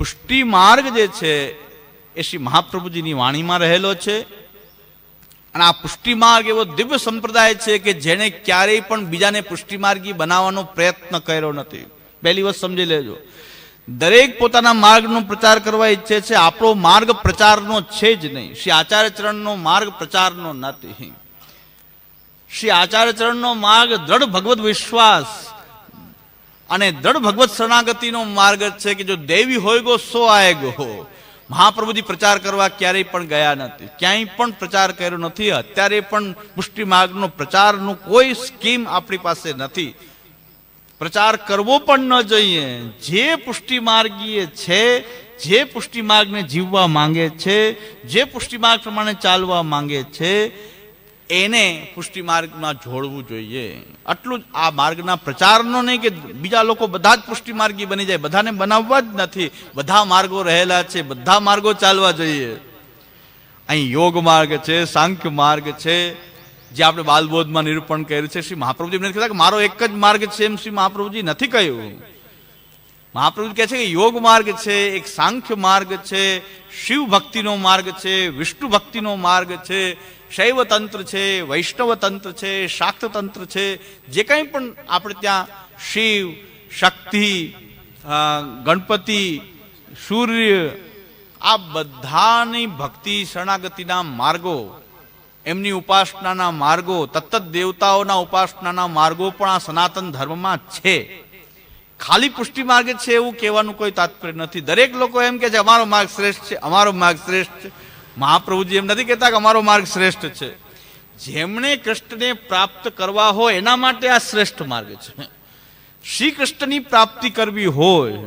પુષ્ટિ માર્ગ જે છે એ શ્રી મહાપ્રભુજીની વાણીમાં રહેલો છે. અને આ પુષ્ટિ માર્ગ એવો દિવ્ય સંપ્રદાય છે કે જેણે ક્યારેય પણ બીજાને પુષ્ટિ માર્ગી બનાવવાનો પ્રયત્ન કર્યો નથી. પહેલી વસ્તુ સમજી લેજો. દરેક પોતાના માર્ગનો પ્રચાર કરવા ઈચ્છે છે. આપણો માર્ગ પ્રચારનો છે જ નહીં. શ્રી આચાર્યચરણનો માર્ગ પ્રચારનો નથી. શ્રી આચાર્યચરણનો માર્ગ દ્રઢ ભગવત વિશ્વાસ અને દ્રઢ ભગવત શરણાગતિનો માર્ગ છે કે જો દેવી હોય ગો, સો આય ગો. મહાપ્રભુજી પ્રચાર કરવા ક્યારેય પણ ગયા નથી. ક્યાંય પણ પ્રચાર કર્યો નથી. અત્યારે પણ પુષ્ટિ માર્ગનો પ્રચારનું કોઈ સ્કીમ આપણી પાસે નથી. પ્રચાર કરવો પણ ન જોઈએ. જે પુષ્ટિ માર્ગીય છે, જે પુષ્ટિ માર્ગને જીવવા માંગે છે, જે પુષ્ટિ માર્ગ પ્રમાણે ચાલવા માંગે છે એને પુષ્ટિ માર્ગમાં જોડવું જોઈએ. આટલું જ આ માર્ગના પ્રચારનો નહીં કે બીજા લોકો બધા જ પુષ્ટિ માર્ગી બની જાય. બધાને બનાવવા જ નથી. બધા માર્ગો રહેલા છે. બધા માર્ગો ચાલવા જોઈએ. અહીં યોગ માર્ગ છે, સાંખ્ય માર્ગ છે, જે આપણે બાલબોધમાં નિરૂપણ કર્યું છે. શ્રી મહાપ્રભુજી નથી કહેતા કે મારો એક જ માર્ગ છે એમ શ્રી મહાપ્રભુજી નથી કહ્યું. મહાપ્રભુ કહે છે કે યોગ માર્ગ છે, એક સાંખ્ય માર્ગ છે, શિવ ભક્તિનો માર્ગ છે, વિષ્ણુ ભક્તિનો માર્ગ છે, શૈવ તંત્ર છે, વૈષ્ણવ તંત્ર છે, શાક્ત તંત્ર છે, જે કંઈ પણ આપણે ત્યાં શિવ, શક્તિ ગણપતિ, સૂર્ય, આ બધાની ભક્તિ શરણાગતિના માર્ગો, એમની ઉપાસનાના માર્ગો, તત્ત દેવતાઓના ઉપાસનાના માર્ગો પણ આ સનાતન ધર્મમાં છે. ખાલી પુષ્ટિ માર્ગ છે એવું કહેવાનું કોઈ તાત્પર્ય નથી. દરેક લોકો એમ કે છે, અમારો માર્ગ શ્રેષ્ઠ છે, અમારો માર્ગ શ્રેષ્ઠ છે. મહાપ્રભુજી એમ નથી કહેતા કે અમારો માર્ગ શ્રેષ્ઠ છે. જેમણે કૃષ્ણને પ્રાપ્ત કરવા હોય, એના માટે આ શ્રેષ્ઠ માર્ગ છે. શ્રી કૃષ્ણની પ્રાપ્તિ કરવી હોય,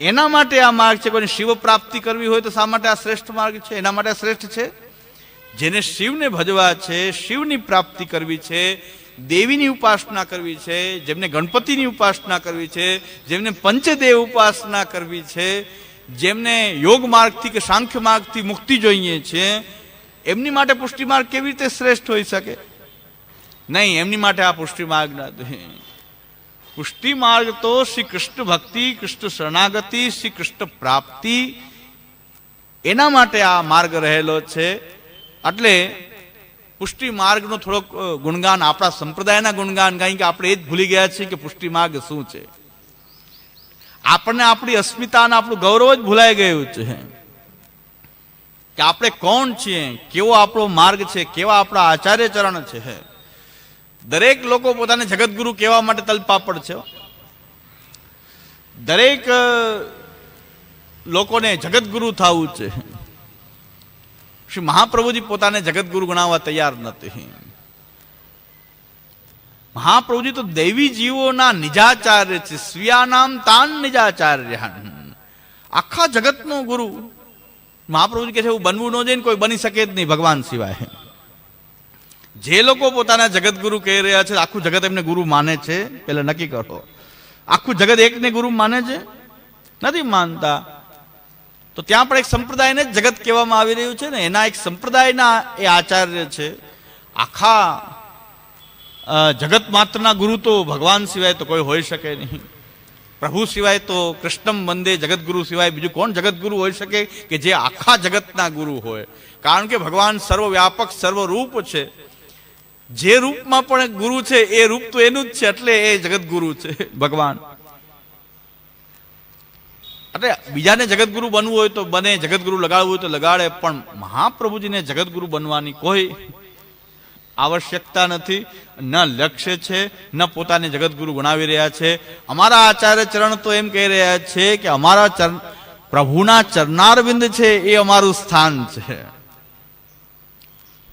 એના માટે આ માર્ગ છે. કોઈને શિવ પ્રાપ્તિ કરવી હોય તો શા માટે આ શ્રેષ્ઠ માર્ગ છે? એના માટે આ શ્રેષ્ઠ છે? જેને શિવને ભજવા છે, શિવની પ્રાપ્તિ કરવી છે દેવીની ઉપાસના કરવી છે, જેમને ગણપતિની ઉપાસના કરવી છે, જેમને પંચદેવ ઉપાસના કરવી છે, જેમને યોગ માર્ગથી કે સાંખ્ય માર્ગથી મુક્તિ જોઈએ છે, એમની માટે પુષ્ટિ માર્ગ કેવી રીતે શ્રેષ્ઠ હોઈ શકે? નહીં, એમની માટે આ પુષ્ટિ માર્ગ નથી પુષ્ટિ માર્ગ તો શ્રી કૃષ્ણ ભક્તિ, કૃષ્ણ શરણાગતિ, શ્રી કૃષ્ણ પ્રાપ્તિ, એના માટે આ માર્ગ રહેલો છે. એટલે પુષ્ટિ માર્ગનો થોડોક ગુણગાન, આપણા સંપ્રદાયના ગુણગાન, કારણ કે આપણે એ જ ભૂલી ગયા છીએ કે પુષ્ટિ માર્ગ શું છે. આપણને આપણી અસ્મિતા અને આપણું ગૌરવ જ ભૂલાઈ ગયું છે. કે આપણે કોણ છીએ, કેવો આપણો માર્ગ છે, કેવા આપણા આચાર્ય ચરણ છે. દરેક લોકો પોતાને જગતગુરુ કહેવા માટે તલપાપડ છે. દરેક લોકોને જગતગુરુ થવું છે. શ્રી મહાપ્રભુજી પોતાને જગતગુરુ ગણાવવા તૈયાર નથી. મહાપ્રભુજી તો દૈવી જીવોના નિજાચાર્ય છે. સ્વીયાનામ તાન નિજાચાર્ય આખા જગતનો ગુરુ. મહાપ્રભુજી કહે છે એવું બનવું ન જઈને કોઈ બની શકે જ નહીં ભગવાન સિવાય. જે લોકો પોતાના જગતગુરુ કહી રહ્યા છે, આખું જગત એમને ગુરુ માને છે. પેલા નક્કી કરો. આખું જગત એકને ગુરુ માને છે? નથી માનતા. તો ત્યાં પણ એક સંપ્રદાયને જગત કહેવામાં આવી રહ્યું છે ને, એના એક સંપ્રદાયના એ આચાર્ય છે. આખા જગત માત્રના ગુરુ તો ભગવાન સિવાય તો કોઈ હોઈ શકે નહીં. પ્રભુ સિવાય તો કૃષ્ણમ વંદે જગતગુરુ સિવાય બીજું કોણ જગતગુરુ હોઈ શકે કે જે આખા જગતના ગુરુ હોય? કારણ કે ભગવાન સર્વવ્યાપક, સર્વરૂપ છે. જે રૂપમાં પણ ગુરુ છે, એ રૂપ તો એનું જ છે, એટલે એ જગતગુરુ છે, ભગવાન. એટલે બીજાને જગતગુરુ બનવું હોય તો બને જગતગુરુ લગાડવું હોય તો લગાડે, પણ મહાપ્રભુજીને જગતગુરુ બનવાની કોઈ આવશ્યકતા નથી. ન લક્ષ્ય છે, ન પોતાને જગતગુરુ ગણાવી રહ્યા છે. અમારા આચાર્ય ચરણ તો એમ કહી રહ્યા છે કે અમારા ચરણ પ્રભુના ચરણારવિંદ છે, એ અમારું સ્થાન છે.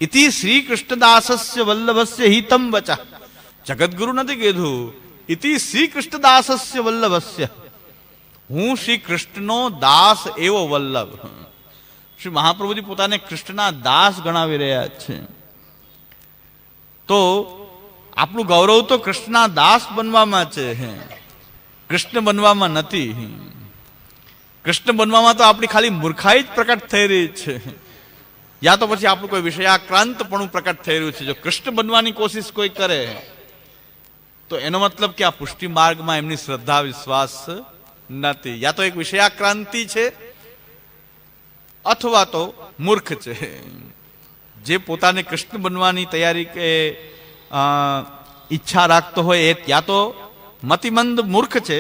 ઇતિ શ્રી કૃષ્ણદાસસ્ય વલ્લભસ્ય હિતમ વચા. જગતગુરુ નથી કીધું. ઇતિ શ્રી કૃષ્ણદાસસ્ય વલ્લભસ્ય. હું શ્રી કૃષ્ણનો દાસ એવો વલ્લભ. શ્રી મહાપ્રભુજી પોતાને કૃષ્ણના દાસ ગણાવી રહ્યા છે. તો આપણું ગૌરવ તો કૃષ્ણના દાસ બનવામાં છે. કૃષ્ણ બનવામાં નથી. કૃષ્ણ બનવામાં તો આપણી ખાલી મૂર્ખાઈ જ પ્રકટ થઈ રહી છે. યા તો પછી આપણું કોઈ વિષયાક્રાંતપણું પ્રકટ થઈ રહ્યું છે. જો કૃષ્ણ બનવાની કોશિશ કોઈ કરે, તો એનો મતલબ કે આ પુષ્ટિ માર્ગમાં એમની શ્રદ્ધા, વિશ્વાસ નથી. યા તો એક વિષયાક્રાંતિ છે, અથવા તો મૂર્ખ છે. જે પોતાને કૃષ્ણ બનવાની તૈયારી કે ઈચ્છા રાખતો હોય એ યા તો મતિમંદ મૂર્ખ છે,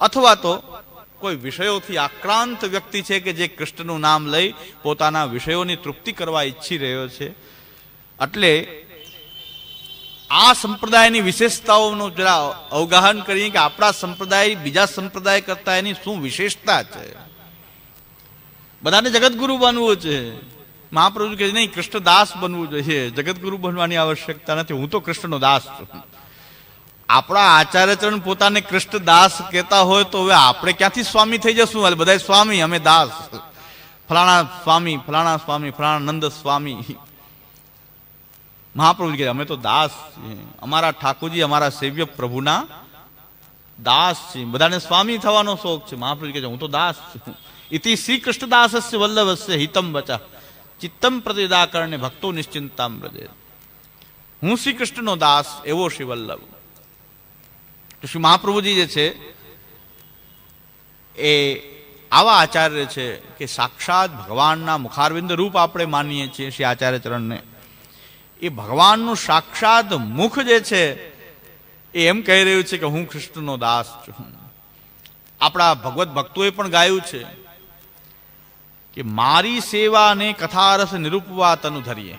અથવા તો કોઈ વિષયોથી આક્રાંત વ્યક્તિ છે કે જે કૃષ્ણનું નામ લઈ પોતાના વિષયોની તૃપ્તિ કરવા ઈચ્છી રહ્યો છે. એટલે આ સંપ્રદાયની વિશેષતાઓનું જરા અવગાહન કરીએ કે આપણા સંપ્રદાય બીજા સંપ્રદાય કરતા એની શું વિશેષતા છે? બધાને જગતગુરુ બનવું છે. મહાપ્રભુ કે નહીં, કૃષ્ણદાસ બનવું જોઈએ. જગતગુરુ બનવાની આવશ્યકતા નથી. હું તો કૃષ્ણનો દાસ છું. આપણા આચાર્યચરણ પોતાને કૃષ્ણદાસ કહેતા હોય તો હવે આપણે ક્યાંથી સ્વામી થઈ જશું? બધા સ્વામી, અમે દાસ. ફલાણા સ્વામી ફલાણા સ્વામી, ફલાણા નંદ સ્વામી. મહાપ્રભુ કહે અમે તો દાસ છીએ. અમારા ઠાકોરજી, અમારા સેવ્ય પ્રભુના દાસ છીએ. બધાને સ્વામી થવાનો શોખ છે. મહાપ્રભુ કહે છે હું તો દાસ છું. ઇતિ શ્રી કૃષ્ણદાસસ્ય વલ્લભસ્ય હિતમ વચા. ચિત્તમ પ્રતિદાકરણે ભક્તો નિશ્ચિંતામ વ્રજે હું શ્રી કૃષ્ણનો દાસ, એવો શ્રી વલ્લભ. તો શ્રી મહાપ્રભુજી જે છે, એ આવા આચાર્ય છે કે સાક્ષાત ભગવાનના મુખારવિંદ રૂપ આપણે માનીએ છીએ શ્રી આચાર્ય ચરણને. એ ભગવાનનું સાક્ષાત મુખ જે છે, એ એમ કહી રહ્યું છે કે હું કૃષ્ણનો દાસ છું. આપણા ભગવત ભક્તોએ પણ ગાયું છે કે મારી સેવાને કથારસ નિરૂપવા તનુ ધરીએ